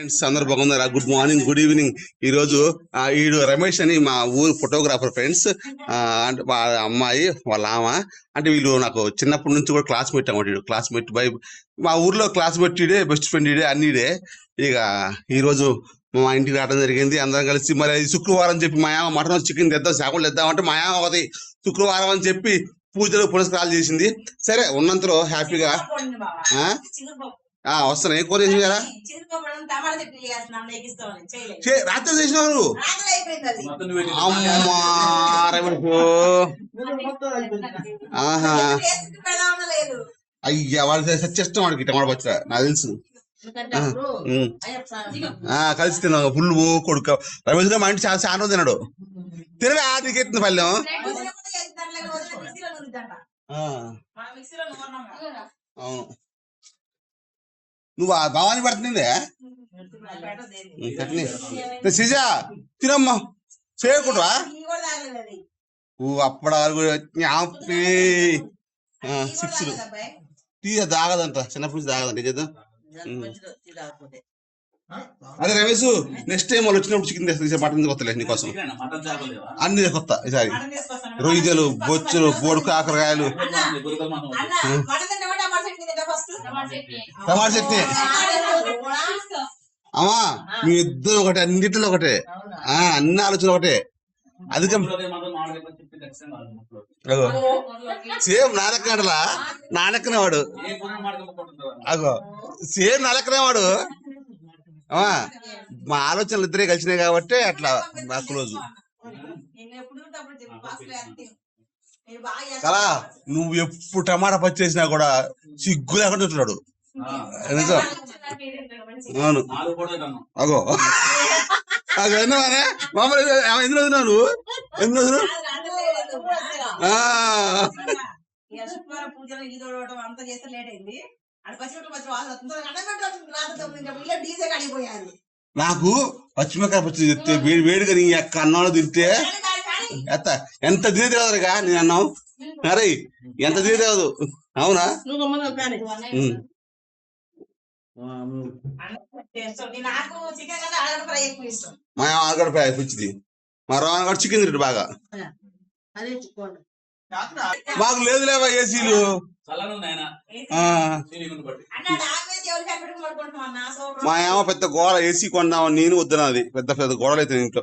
Friends అందరు బాగున్నారా? Good morning good evening ఈ రోజు ఈడు రమేష్ అని మా ఊరు ఫోటోగ్రాఫర్ ఫ్రెండ్స్ అంటే వాళ్ళ అమ్మాయి వాళ్ళ ఆమ. అంటే వీళ్ళు నాకు చిన్నప్పటి నుంచి కూడా క్లాస్మేట్ అన్నమాట వీడు. క్లాస్మేట్ బై మా ఊర్లో క్లాస్మేట్ ఇడే బెస్ట్ ఫ్రెండ్ ఇడే అన్నిడే ఇక ఈరోజు మా ఇంటికి రావడం జరిగింది. అందరం కలిసి మరి అది శుక్రవారం చెప్పి మా యామ మటన్ చికెన్ తెద్దాం చేపలు తెద్దాం అంటే మా యామ ఒకటి శుక్రవారం అని చెప్పి పూజలు పురస్కారాలు చేసింది. సరే ఉన్నంతలో హ్యాపీగా ఆ? ఆ, వస్తాను ఏం కూర చేసింది కదా రాత్రి చేసినారు అమ్మా ఆహా. అయ్యా వాడు సచ్చేస్తాం వాడికి టమాటా పచ్చడి. నాకు తెలుసు. కలిసి తిన్నాం ఫుల్ కొడుక. రమేష్ గారు మా ఇంటి చాలా చాలా తిన్నాడు. తినవే ఆదికి ఎత్తుంది పల్లెం. వదిన కూడా చేద్దాం లేక వదిన మిక్సీలో నూరుద్దంట. ఆ, మన మిక్సీలో నూరినాం కదా. అవును నువ్వు ఆ భవాని పడుతుంది? సిజా తినమ్మా. చేయకుండా. ఓ అప్పడాలు కూడా సిక్స్. టీ తాగదంట. చిన్నప్పటి నుంచి తాగదంట. ఏం చేద్దాం. అదే రమేష్ నెక్స్ట్ టైం వాళ్ళు వచ్చినప్పుడు చికెన్ తెస్తే. మటన్ కొత్తలే నీకోసం? అన్ని? కొత్త ఈసారి. రొయ్యలు బొచ్చులు బోడు కాకరకాయలు అన్న, గురుకల్ మనం అన్న, మటన్ తింటావా టమాటా చట్నీ అమ్మా మీ ఇద్దరు ఒకటే అన్నిటిలో ఒకటే? ఆ అన్ని ఆలోచన ఒకటే. అధిక. సేమ్ నాలెక్కనలా నాలెక్కనే వాడు అగో. సేమ్ నాలెక్కనే వాడు అమ్మా మా ఆలోచనలు ఇద్దరే కలిసినాయి కాబట్టి అట్లా మా క్లోజ్. కలా నువ్వు ఎప్పుడు టమాటా పచ్చి చేసినా కూడా సిగ్గు లేకుండా ఉంటున్నాడు నిజం. అవును. నాలుగు కూడా కన్నా అగో. అగో ఎందుకనే మామూలు ఎందుకు వదినావు నువ్వు? ఎందుకు పూజలు అంతా చేస్తే లేట్ అయింది. కడిగిపోయారు. నాకు పచ్చిమిరకాయ పచ్చి చెప్తే వేడి వేడిగా నీ యొక్క అన్నంలో తింటే ఎంత ఎంత తినే తెలియదుగా నేను అన్నావు? అరే ఎంత తెలియదు అవునా? మా ఆగడ ఫ్రై పిచ్చిది. మా కూడా చికెన్ తింటాడు బాగా. మాకు లేదు లేవా ఏసీలు? మా ఏమో పెద్ద గోడ ఏసీ కొందామని నేను వద్దునది పెద్ద పెద్ద గోడలు అయితే ఇంట్లో.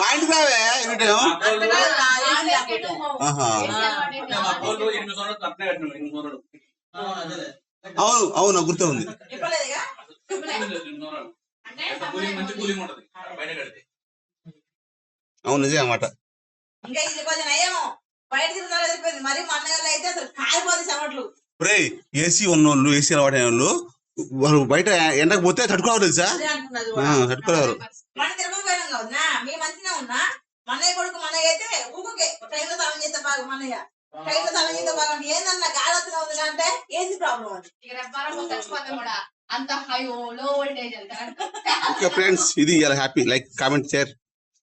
మా ఇంటికి రావే మా అవును అవును గుర్తు ఉంది. అవును నిజం అన్నమాట. ఇంకా ఇది కొంచెం. బయట తిరుగుతారో మరి మన అన్నగారు అయితే అసలు కాలిపోతుంది చెమట్లు. ఏసీ ఉన్నోళ్ళు ఏసీ అలవాటు వాళ్ళు వాళ్ళు బయట ఎండకు పోతే తట్టుకోవాలి ఆ, తట్టుకోలేరు. మన తిరుపతి పోయినాం కావునా మీ మంచిగా ఉన్నా? మన్నయ్య కొడుకు అయితే ఊకే ట్రైన్లో తాళం చేస్తే బాగా ట్రైన్లో తాళం చేస్తే బాగా ఏందన్నా గాలి వస్తున్నా ఉంది అంటే ఏసీ ప్రాబ్లం అది. ఇక రెప్పారం చచ్చిపోతే కూడా. అంత హై లో వోల్టేజ్ వెళ్తారు ఓకే ఫ్రెండ్స్ ఇది హ్యాపీ లైక్ కామెంట్ షేర్